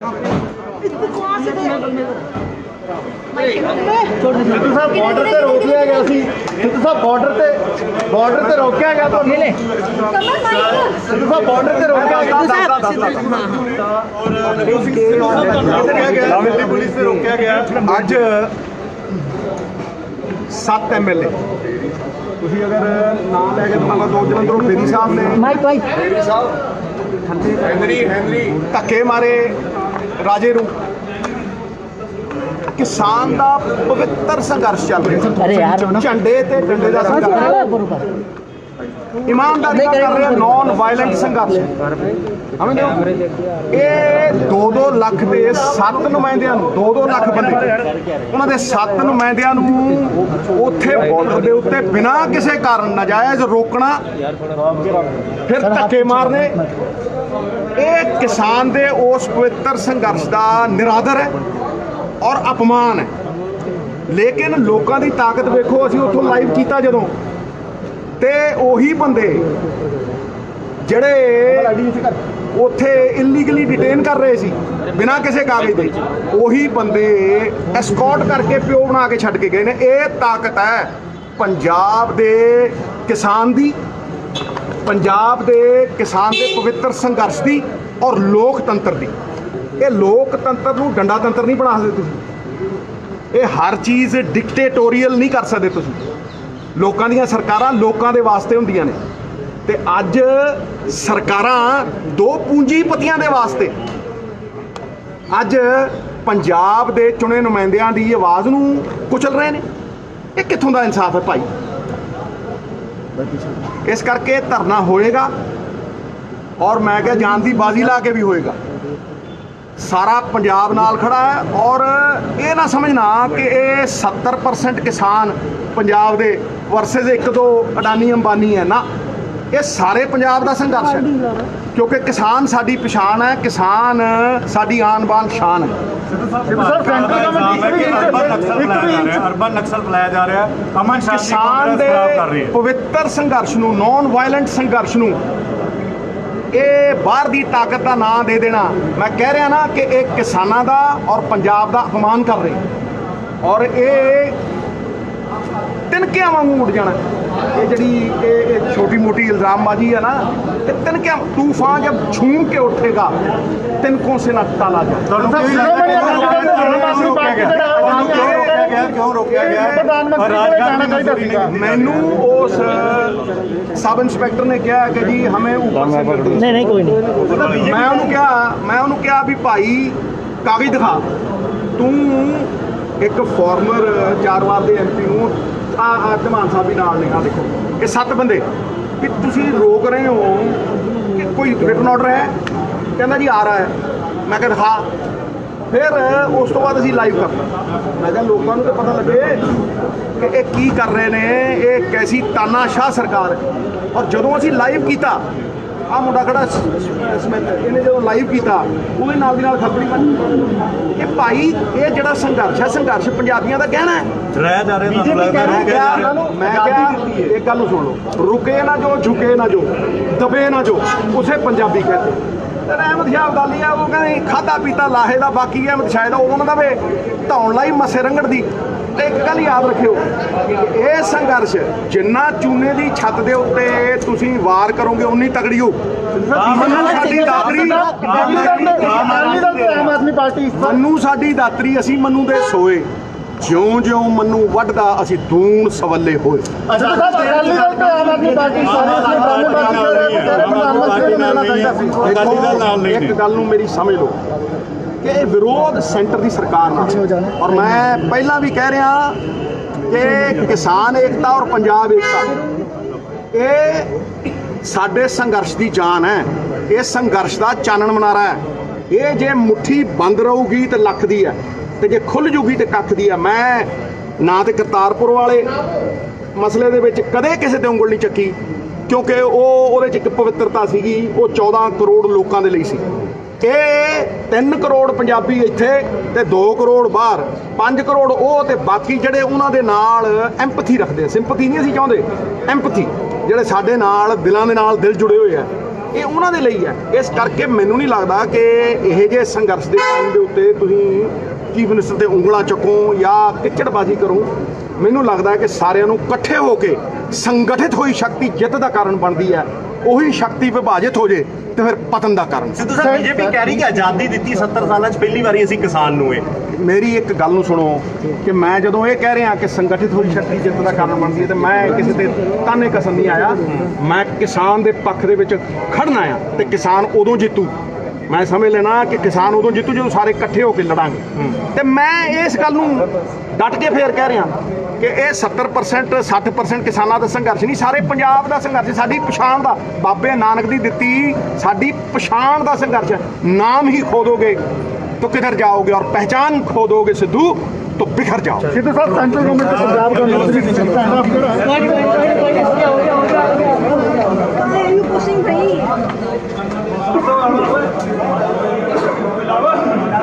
ਸਿੱਧੂ ਸਾਹਿਬ border ਤੇ ਰੋਕ ਲਿਆ ਗਿਆ ਸੀ। ਸਿੱਧੂ ਸਾਹਿਬ ਬਾਰਡਰ ਤੇ ਬਾਰਡਰ ਤੇ ਰੋਕਿਆ ਗਿਆ ਤੁਹਾਨੂੰ? ਸਿੱਧੂ ਸਾਹਿਬ ਬਾਰਡਰ ਤੇ ਰੋਕਿਆ ਗਿਆ। ਰੋਕਿਆ ਗਿਆ ਦਿੱਲੀ ਪੁਲਿਸ ਤੇ ਰੋਕਿਆ ਗਿਆ। ਅੱਜ 7 ਐਮਐਲਏ ਤੁਸੀਂ ਅਗਰ ਨਾਮ ਲੈ ਕੇ ਤੁਹਾਨੂੰ ਦੋ ਜਲੰਧਰੋਂ ਸਾਹਿਬ ਨੇ ਮਾਈਕ ਮਾਈਕ। ਸਾਹਿਬ। Henry Henry. ਧੱਕੇ ਮਾਰੇ। ਰਾਜੇ ਨੂੰ। ਕਿਸਾਨ ਦਾ ਪਵਿੱਤਰ ਸੰਘਰਸ਼ ਚੱਲ ਰਿਹਾ। ਝੰਡੇ ਤੇ ਡੰਡੇ ਦਾ ਸੰਘਰਸ਼। ਇਮਾਨਦਾਰੀ ਨਾਲ ਕਰ ਰਿਹਾ ਨਾਨ ਵਾਇਲੈਂਟ ਸੰਘਰਸ਼। ਸਮਝਦੇ ਹੋ? ਇਹ 2-2 ਲੱਖ ਦੇ 7 ਨੁਮਾਇੰਦਿਆਂ ਨੂੰ 2-2 ਲੱਖ ਬੰਦੇ। ਉਹਨਾਂ ਦੇ 7 ਨੁਮਾਇੰਦਿਆਂ ਨੂੰ ਉੱਥੇ ਬਾਰਡਰ ਦੇ ਉੱਤੇ ਬਿਨਾਂ ਕਿਸੇ ਕਾਰਨ ਨਾਜਾਇਜ਼ ਰੋਕਣਾ ਫਿਰ ਧੱਕੇ ਮਾਰਨੇ। ਇਹ ਕਿਸਾਨ ਦੇ ਉਸ ਪਵਿੱਤਰ ਸੰਘਰਸ਼ ਦਾ ਨਿਰਾਦਰ ਹੈ ਔਰ ਅਪਮਾਨ ਹੈ। ਲੇਕਿਨ ਲੋਕਾਂ ਦੀ ਤਾਕਤ ਵੇਖੋ, ਅਸੀਂ ਉੱਥੋਂ ਲਾਈਵ ਕੀਤਾ ਜਦੋਂ। ਤੇ ਉਹੀ ਬੰਦੇ ਜਿਹੜੇ ਉੱਥੇ ਇਲੀਗਲੀ ਡਿਟੇਨ ਕਰ ਰਹੇ ਸੀ, ਬਿਨਾਂ ਕਿਸੇ ਕਾਗਜ਼ ਦੇ, ਉਹੀ ਬੰਦੇ ਐਸਕੌਰਟ ਕਰਕੇ ਪਿਓ ਬਣਾ ਕੇ ਛੱਡ ਕੇ ਗਏ ਨੇ। ਇਹ ਤਾਕਤ ਹੈ ਪੰਜਾਬ ਦੇ ਕਿਸਾਨ ਦੀ। ਪੰਜਾਬ ਦੇ ਕਿਸਾਨ ਦੇ ਪਵਿੱਤਰ ਸੰਘਰਸ਼ ਦੀ ਔਰ ਲੋਕਤੰਤਰ ਦੀ। ਇਹ ਲੋਕਤੰਤਰ ਨੂੰ ਡੰਡਾ ਤੰਤਰ ਨਹੀਂ ਬਣਾ ਸਕਦੇ ਤੁਸੀਂ। ਇਹ ਹਰ ਚੀਜ਼ ਡਿਕਟੇਟੋਰੀਅਲ ਨਹੀਂ ਕਰ ਸਕਦੇ ਤੁਸੀਂ। ਲੋਕਾਂ ਦੀਆਂ ਸਰਕਾਰਾਂ ਲੋਕਾਂ ਦੇ ਵਾਸਤੇ ਹੁੰਦੀਆਂ ਨੇ। ਤੇ ਅੱਜ ਸਰਕਾਰਾਂ ਦੋ ਪੂੰਜੀਪਤੀਆਂ ਦੇ ਵਾਸਤੇ। ਅੱਜ ਪੰਜਾਬ ਦੇ ਚੁਣੇ ਨੁਮਾਇੰਦਿਆਂ ਦੀ ਆਵਾਜ਼ ਨੂੰ ਕੁਚਲ ਰਹੇ ਨੇ। ਇਹ ਕਿੱਥੋਂ ਦਾ ਇਨਸਾਫ ਹੈ ਭਾਈ? ਇਸ ਕਰਕੇ ਧਰਨਾ ਹੋਏਗਾ ਔਰ ਮੈਂ ਕਿਹਾ ਜਾਨ ਦੀ ਬਾਜ਼ੀ ਲਾ ਕੇ ਵੀ ਹੋਏਗਾ। ਸਾਰਾ ਪੰਜਾਬ ਨਾਲ ਖੜਾ ਹੈ ਔਰ ਇਹ ਨਾ ਸਮਝਣਾ ਕਿ ਇਹ 70% ਕਿਸਾਨ ਪੰਜਾਬ ਦੇ ਵਰਸਸ ਇੱਕ ਦੋ ਅਡਾਨੀ ਅੰਬਾਨੀ ਹੈ ਨਾ। ਇਹ ਸਾਰੇ ਪੰਜਾਬ ਦਾ ਸੰਘਰਸ਼ ਹੈ। ਕਿਉਂਕਿ ਕਿਸਾਨ ਸਾਡੀ ਪਛਾਣ ਹੈ ਕਿਸਾਨ ਸਾਡੀ ਆਨ ਬਾਨ ਸ਼ਾਨ ਹੈ। Sir centre committee urban urban Naxal ਬੁਲਾਇਆ ਜਾ ਰਿਹਾ ਹੈ ਅਮਨ ਸ਼ਾਂਤੀ ਕਿਸਾਨ ਦੇ ਪਵਿੱਤਰ ਸੰਘਰਸ਼ ਨੂੰ ਨਾਨ ਵਾਇਲੈਂਟ ਸੰਘਰਸ਼ ਨੂੰ ਇਹ ਬਾਹਰ ਦੀ ਤਾਕਤ ਦਾ ਨਾਂ ਦੇ ਦੇਣਾ। ਮੈਂ ਕਹਿ ਰਿਹਾ ਨਾ ਕਿ ਇਹ ਕਿਸਾਨਾਂ ਦਾ ਔਰ ਪੰਜਾਬ ਦਾ ਅਪਮਾਨ ਕਰ ਰਹੇ। ਔਰ ਇਹ ਤਿਨਕਿਆਂ ਵਾਂਗੂ ਉੱਡ ਜਾਣਾ। ਇਹ ਜਿਹੜੀ ਇਹ ਛੋਟੀ ਮੋਟੀ ਇਲਜ਼ਾਮਬਾਜ਼ੀ ਹੈ ਨਾ ਇਹ ਤਿੰਨਕਿਆ ਤੂਫਾਨ ਜਬ ਛੂਮ ਕੇ ਉੱਠੇਗਾ ਤਿੰਨਕੋਂ ਸੇ ਨਾ ਤਾਲਾ ਜਾ ਮੈਨੂੰ ਉਸ ਸਬ ਇੰਸਪੈਕਟਰ ਨੇ ਕਿਹਾ ਕਿ ਜੀ ਹਮੇ ਉੱਪਰ ਨਹੀਂ ਨਹੀਂ ਕੋਈ ਨਹੀਂ। ਮੈਂ ਉਹਨੂੰ ਕਿਹਾ ਮੈਂ ਉਹਨੂੰ ਕਿਹਾ ਵੀ ਭਾਈ ਕਾਗਜ਼ ਦਿਖਾ। ਤੂੰ ਇੱਕ ਫਾਰਮਰ ਚਾਰ ਵਾਰ ਦੇ ਐਮਪੀ ਨੂੰ ਆ ਆ, ਧਮਾਨ ਸਾਹਿਬ ਵੀ ਨਾਲ ਨੇ ਆ ਦੇਖੋ। ਇਹ ਸੱਤ ਬੰਦੇ। ਵੀ ਤੁਸੀਂ ਰੋਕ ਰਹੇ ਹੋ ਕਿ ਕੋਈ ਰਿਟਨ ਆਰਡਰ ਹੈ? ਕਹਿੰਦਾ ਜੀ, ਆ ਰਹਾ ਹੈ। ਮੈਂ ਕਿਹਾ ਦਿਖਾ ਫਿਰ, ਉਸ ਤੋਂ ਬਾਅਦ ਅਸੀਂ ਲਾਈਵ ਕਰਤਾ ਮੈਂ ਕਿਹਾ, ਲੋਕਾਂ ਨੂੰ ਤਾਂ ਪਤਾ ਲੱਗੇ ਕਿ ਇਹ ਕੀ ਕਰ ਰਹੇ ਨੇ, ਇਹ ਕੈਸੀ ਤਾਨਾਸ਼ਾਹ ਸਰਕਾਰ ਔਰ ਜਦੋਂ ਅਸੀਂ ਲਾਈਵ ਕੀਤਾ ਆ ਮੁੰਡਾ ਖੜਾ ਸਮਿਤ ਇਹਨੇ ਜਦੋਂ ਲਾਈਵ ਕੀਤਾ ਉਹਦੇ ਨਾਲ ਦੀ ਨਾਲ ਖਬਰੀ ਬਣੀ ਇਹ ਭਾਈ ਇਹ ਜਿਹੜਾ ਸੰਘਰਸ਼ ਹੈ ਸੰਘਰਸ਼ ਪੰਜਾਬੀਆਂ ਦਾ ਕਹਿਣਾ ਹੈ। ਰਹਿ ਜਾ ਰਹੇ ਮੈਂ ਕਿਹਾ ਇੱਕ ਗੱਲ ਨੂੰ ਸੁਣ ਲਓ ਰੁਕੇ ਨਾ ਜੋ ਝੁਕੇ ਨਾ ਜੋ ਦਬੇ ਨਾ ਜੋ ਉਸੇ ਪੰਜਾਬੀ ਕਹਿੰਦੇ। ਤੇ ਰਹਿਮਤ ਸ਼ਾਹ ਅਬਦਾਲੀ ਆ ਉਹ ਕਹਿੰਦੇ ਖਾਦਾ ਪੀਤਾ ਲਾਹੇ ਦਾ ਬਾਕੀ ਅਹਿਮਦ ਸ਼ਾਇਦ ਉਦੋਂ ਨਾ ਦਵੇ ਧੌਣ ਲਈ ਮੱਸੇ ਰੰਗੜ ਦੀ। ਤੇ ਇੱਕ ਗੱਲ ਯਾਦ ਰੱਖਿਓ ਇਹ ਸੰਘਰਸ਼ ਜਿੰਨਾ ਚੂਨੇ ਦੀ ਛੱਤ ਦੇ ਉੱਤੇ ਤੁਸੀਂ ਵਾਰ ਕਰੋਗੇ ਉਨੀ ਤਗੜੀ ਹੋ ਮੰਨੂ ਸਾਡੀ ਦਾਤਰੀ ਆਮ ਆਦਮੀ ਪਾਰਟੀ ਮੰਨੂ ਸਾਡੀ ਦਾਤਰੀ ਅਸੀਂ ਮੰਨੂ ਦੇ ਸੋਏ। ਜਿਉਂ ਜਿਉਂ ਮੰਨੂ ਵੱਢਦਾ ਅਸੀਂ ਦੂਣ ਸਵੱਲੇ ਹੋਏ। ਇੱਕ। ਗੱਲ ਨੂੰ ਮੇਰੀ ਸਮਝ ਲਓ। ਕਿ ਇਹ ਵਿਰੋਧ ਸੈਂਟਰ ਦੀ ਸਰਕਾਰ ਨਾਲ ਔਰ ਮੈਂ ਪਹਿਲਾਂ ਵੀ ਕਹਿ ਰਿਹਾ ਕਿ ਕਿਸਾਨ ਏਕਤਾ ਔਰ ਪੰਜਾਬ ਏਕਤਾ, ਇਹ ਸਾਡੇ ਸੰਘਰਸ਼ ਦੀ ਜਾਨ ਹੈ। ਇਹ ਸੰਘਰਸ਼ ਦਾ ਚਾਨਣ ਮਨਾਰਾ ਹੈ। ਇਹ ਜੇ ਮੁੱਠੀ ਬੰਦ ਰਹੂਗੀ ਤੇ ਲੱਖ ਦੀ ਹੈ ਤੇ ਜੇ ਖੁੱਲ ਜੂਗੀ ਤੇ ਕੱਖ ਦੀ ਹੈ। ਮੈਂ ਨਾ ਤੇ ਕਰਤਾਰਪੁਰ ਵਾਲੇ ਮਸਲੇ ਦੇ ਵਿੱਚ ਕਦੇ ਕਿਸੇ ਤੇ ਉਂਗਲ ਨਹੀਂ ਚੱਕੀ, ਕਿਉਂਕਿ ਉਹ ਉਹਦੇ 'ਚ ਇੱਕ ਪਵਿੱਤਰਤਾ ਸੀਗੀ, ਉਹ 14 ਕਰੋੜ ਲੋਕਾਂ ਦੇ ਲਈ ਸੀ। ਕਿ 3 ਕਰੋੜ ਪੰਜਾਬੀ ਇੱਥੇ ਤੇ 2 ਕਰੋੜ ਬਾਹਰ 5 ਕਰੋੜ ਉਹ ਤੇ ਬਾਕੀ ਜਿਹੜੇ ਉਹਨਾਂ ਦੇ ਨਾਲ ਐਮਪਥੀ ਰੱਖਦੇ ਆ। ਸਿੰਪਥੀ ਨਹੀਂ ਅਸੀਂ ਚਾਹੁੰਦੇ ਐਮਪਥੀ ਜਿਹੜੇ ਸਾਡੇ ਨਾਲ, ਦਿਲਾਂ ਦੇ ਨਾਲ ਦਿਲ ਜੁੜੇ ਹੋਏ ਆ, ਇਹ ਉਹਨਾਂ ਦੇ ਲਈ ਹੈ ਇਸ ਕਰਕੇ ਮੈਨੂੰ ਨਹੀਂ ਲੱਗਦਾ ਕਿ ਇਹ ਜੇ ਸੰਘਰਸ਼ ਦੇ ਟਾਈਮ ਦੇ ਉੱਤੇ ਤੁਸੀਂ ਚੀਫ ਮਿਨਿਸਟਰ ਤੇ ਉਂਗਲਾਂ ਚੱਕੋ ਜਾਂ ਕਿਚੜਬਾਜ਼ੀ ਕਰੋ ਮੈਨੂੰ ਲੱਗਦਾ ਹੈ ਕਿ ਸਾਰਿਆਂ ਨੂੰ ਇਕੱਠੇ ਹੋ ਕੇ ਸੰਗਠਿਤ ਹੋਈ ਸ਼ਕਤੀ ਜਿੱਤ ਦਾ ਕਾਰਨ ਬਣਦੀ ਹੈ। ਉਹੀ ਸ਼ਕਤੀ ਵਿਭਾਜਿਤ ਹੋ ਜੇ ਤੇ ਫਿਰ ਪਤਨ ਦਾ ਕਾਰਨ। ਸਿੱਧੂ ਸਾਹਿਬ ਬੀਜੇਪੀ ਕਹਿ ਰਹੀ ਕਿ ਆਜ਼ਾਦੀ ਦਿੱਤੀ 70 ਸਾਲਾਂ 'ਚ ਪਹਿਲੀ ਵਾਰੀ ਅਸੀਂ ਕਿਸਾਨ ਨੂੰ ਏ ਮੇਰੀ ਇੱਕ ਗੱਲ ਨੂੰ ਸੁਣੋ ਕਿ ਮੈਂ ਜਦੋਂ ਇਹ ਕਹਿ ਰਿਹਾ ਕਿ ਸੰਗਠਿਤ ਹੋਈ ਸ਼ਕਤੀ ਜਿੱਤ ਦਾ ਕਾਰਨ ਬਣਦੀ ਹੈ ਤੇ ਮੈਂ ਕਿਸੇ ਤੇ ਤਾਨੇ ਕਸਮ ਨਹੀਂ ਆਇਆ। ਮੈਂ ਕਿਸਾਨ ਦੇ ਪੱਖ ਦੇ ਵਿੱਚ ਖੜਨਾ ਆ ਤੇ ਕਿਸਾਨ ਉਦੋਂ ਜਿੱਤੂ ਮੈਂ ਸਮਝ ਲੈਣਾ ਕਿ ਕਿਸਾਨ ਉਦੋਂ ਜਿੱਤੂ ਜਦੋਂ ਸਾਰੇ ਇਕੱਠੇ ਹੋ ਕੇ ਲੜਾਂਗੇ ਤੇ ਮੈਂ ਇਸ ਗੱਲ ਨੂੰ ਡਟ ਕੇ ਫੇਰ ਕਹਿ ਰਿਹਾ ਕਿ ਇਹ 70% 60% ਕਿਸਾਨਾਂ ਦਾ ਸੰਘਰਸ਼ ਨਹੀਂ ਸਾਰੇ ਪੰਜਾਬ ਦਾ ਸੰਘਰਸ਼ ਸਾਡੀ ਪਛਾਣ ਦਾ ਬਾਬੇ ਨਾਨਕ ਦੀ ਦਿੱਤੀ ਸਾਡੀ ਪਛਾਣ ਦਾ ਸੰਘਰਸ਼ ਹੈ ਨਾਮ ਹੀ ਖੋ ਦੋਗੇ ਤੋ ਕਿਧਰ ਜਾਓਗੇ ਔਰ ਪਹਿਚਾਨ ਖੋ ਦੋਗੇ ਸਿੱਧੂ ਤੋ ਬਿਖਰ ਜਾਓ ਸਿੱਧੂ ਸਾਹਿਬ ਸੈਂਟਰਲ ਗਵਰਨਮੈਂਟ ਤੇ ਪੰਜਾਬ ਦਾ ਨੌਕਰੀ ਦੀ ਚਿੰਤਾ ਹੈ ਨਾ Ça va, ouais.